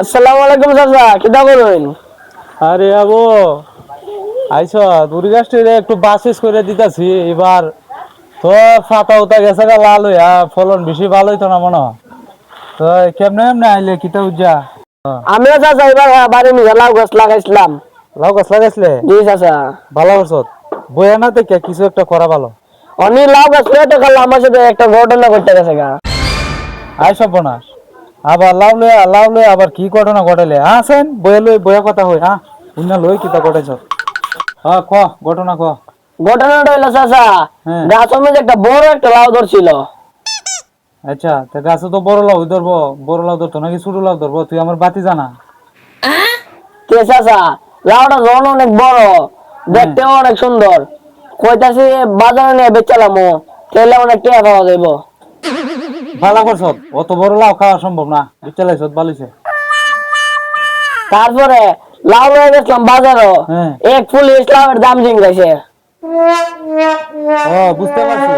আসসালামু আলাইকুম চাচা কিতা করুন আরে আবো আইস দুরি গাছটিরে একটু বাসিস করে দিতাছি এবার তো ফাতা উতা গেছে গা লাল হইয়া ফলন বেশি ভালো হইতো না মনে তো কেমনে এমনি আইলে কিতা উজ্জা? আমিও চাচা এবার বাড়ি নিয়ে লাউ গাছ লাগাইছিলাম। লাউ গাছ লাগাইছিলে? জি চাচা। ভালো করছত বইয়া না দেখে কিছু একটা করা ভালো। অনি লাউ গাছ আমার একটা ঘটনা ঘটতে গেছে গা। আই সর্বনাশ। আবার লাউ লইয়া লাউ লইয়া আবার কি ঘটনা ঘটাইলে? হ্যাঁ সেন? বইয়া লই বইয়া কথা হই হ্যাঁ? উন্না লই কিতা ঘটাইছ? হ্যাঁ ক ঘটনা ক। ঘটনাটা হইল চাচা হ্যাঁ। গাছের মধ্যে একটা বড় একটা লাউ ধরছিল। আচ্ছা তা গাছে তো বড় লাউ ধরবো বড় লাউ ধরতো নাকি ছোট লাউ ধরবো? তুই আমার বাতি জানা। কে চাচা? লাউটা যখন অনেক বড় দেখতেও অনেক সুন্দর। কইতাছি বাজারে নিয়ে বেচালামো তাহলে অনেক টাকা পাওয়া যাইব। ভালো করছ অত বড় লাউ খাওয়া সম্ভব না। বিচালাইছ বালিছে তারপরে লাউ লয়ে গেছিলাম বাজারও। হ্যাঁ। এক পুলিশ লাউয়ের দাম জিঙ্গাইছে। ও বুঝতে পারছি।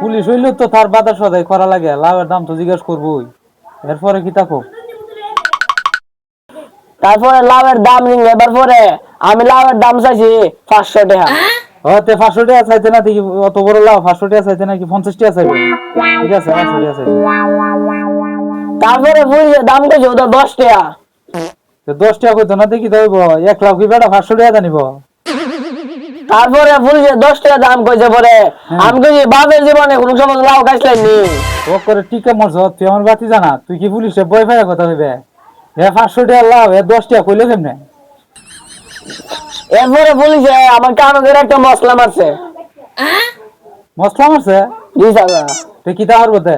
পুলিশ তো তার বাধা সদাই করা লাগে। লাউয়ের দাম তো জিজ্ঞেস করবোই। এরপরে কি থাকো? তারপরে লাউয়ের দাম জিঙ্গাইবার পরে আমি লাউয়ের দাম চাইছি পাঁচশো টাকা। ও তে পাঁচশো টাকা চাইতে না দেখি অত বড় লাউ পাঁচশো টাকা চাইতে নাকি পঞ্চাশ টাকা চাইবে ঠিক আছে পাঁচশো টাকা চাইবে তারপরে পুলিশের দাম কইছে ওটা দশ টাকা। দশ টাকা কইতো না দেখি হইব। এক লাখ কি বেটা পাঁচশো টাকা জানিব তারপরে পুলিশের দশ টাকা দাম কইছে পরে আমি কইছি বাপের জীবনে কোনো সময় লাউ খাইছিলাম ও করে টিকা মরছ তুই আমার বাতি জানা তুই কি পুলিশে বই ফাইয়া কথা হইবে এ পাঁচশো টাকা লাভ এ দশ টাকা কইলে কেমনে? এরপরে পুলিশে আমার কানো করে একটা মশলা মারছে। মশলা মারছে? জি তুই কি তা করব তে?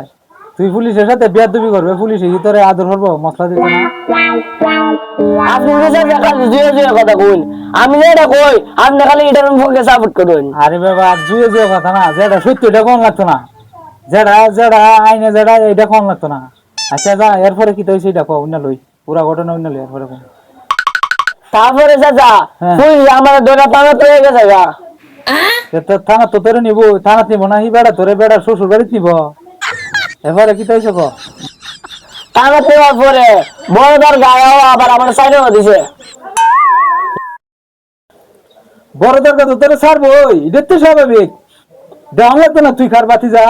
তুই পুলিশের সাথে বিয়ার দুবি করবে পুলিশে কি তোরে আদর করব? মশলা দিতে না? আপনি যে চাচা জুয়ে জুয়ে কথা কইন আমি যেটা কই আপনি খালি এটার মুখে সাপোর্ট করুন। আরে বাবা জুয়ে জুয়ে কথা না যেটা সত্যি এটা কম লাগতো না? যেটা যেটা আইনে যেটা এটা কম লাগতো না? আচ্ছা যা এরপরে কি তো সেটা কো অন্য লই। পুরা ঘটনা অন্য লই এরপরে তারপরে চাচা হ্যাঁ। পুলিশ আমার দোটা টানা তো হয়ে গেছে গা থানা তো তোরে নিব থানা নিব না হি বেড়া তোরে বেড়া শ্বশুর বাড়িতে নিব। এরপরে কি তো হইছে কো টানা দেওয়ার পরে বড়দার গায়েও আবার আমার সাইডেও দিছে। বড় দরকার তো তোরে ছাড়বো এটা তো স্বাভাবিক। দেওয়া লাগতো না তুই খার বাতি যা।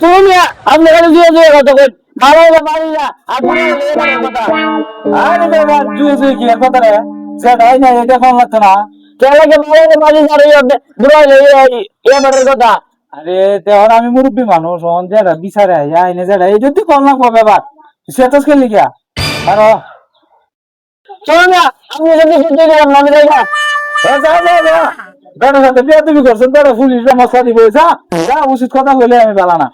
তুমি আপনি খালি জুয়ে জুয়ে কথা কইন ভালো হলে বাড়ি যা আর ভালো হলে এবারের কথা আরে বাবা জুয়ে জুয়ে কি আর কথা রে যেটা আইনে এটা কম লাগতো না কেলাকে ভালো হলে বাড়ি যা রই আপনি দূর হলে এবারের কথা আরে তেহর আমি মুরব্বী মানুষ অন যেটা বিচারে আইনে যেটা এই যদি কম লাগবো ব্যাপার সে তো খেলি গিয়া আর চলো না আপনি যদি সহ্য করেন না, আমি যাই না যা যা যা যা বেটার সাথে বিয়া তুমি করছেন বেটা পুলিশ মশলা দিব যা যা উচিত কথা কইলে আমি বেলা না